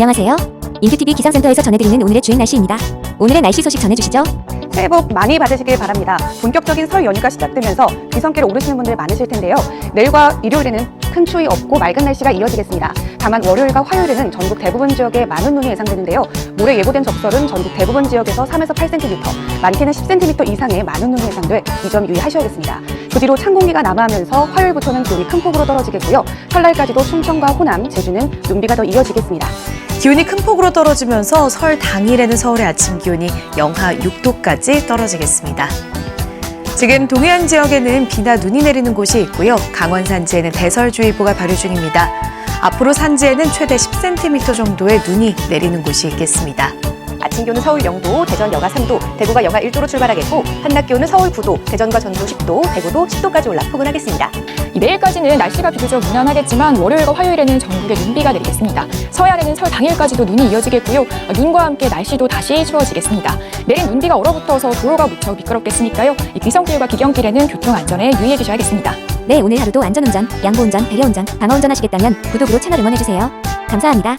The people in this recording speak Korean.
안녕하세요. 인큐TV 기상센터에서 전해드리는 오늘의 주행 날씨입니다. 오늘의 날씨 소식 전해주시죠. 새해 복 많이 받으시길 바랍니다. 본격적인 설 연휴가 시작되면서 귀성길에 오르시는 분들 많으실 텐데요. 내일과 일요일에는 큰 추위 없고 맑은 날씨가 이어지겠습니다. 다만 월요일과 화요일에는 전국 대부분 지역에 많은 눈이 예상되는데요. 모레 예보된 적설은 전국 대부분 지역에서 3에서 8cm, 많게는 10cm 이상의 많은 눈이 예상돼 이 점 유의하셔야겠습니다. 그 뒤로 찬 공기가 남하하면서 화요일부터는 기온이 큰 폭으로 떨어지겠고요. 설날까지도 충청과 호남, 제주는 눈비가 더 이어지겠습니다. 기온이 큰 폭으로 떨어지면서 설 당일에는 서울의 아침 기온이 영하 6도까지 떨어지겠습니다. 지금 동해안 지역에는 비나 눈이 내리는 곳이 있고요. 강원 산지에는 대설주의보가 발효 중입니다. 앞으로 산지에는 최대 10cm 정도의 눈이 내리는 곳이 있겠습니다. 아침 기온은 서울 0도, 대전 영하 3도, 대구가 영하 1도로 출발하겠고 한낮 기온은 서울 9도, 대전과 전주 10도, 대구도 10도까지 올라 포근하겠습니다. 이 내일까지는 날씨가 비교적 무난하겠지만 월요일과 화요일에는 전국에 눈비가 내리겠습니다. 서해안에는 설 당일까지도 눈이 이어지겠고요. 어, 눈과 함께 날씨도 다시 추워지겠습니다. 내린 눈비가 얼어붙어서 도로가 무척 미끄럽겠으니까요. 이 귀성길과 기경길에는 교통 안전에 유의해 주셔야겠습니다. 네, 오늘 하루도 안전운전, 양보운전, 배려운전, 방어운전 하시겠다면 구독으로 채널 응원해주세요. 감사합니다.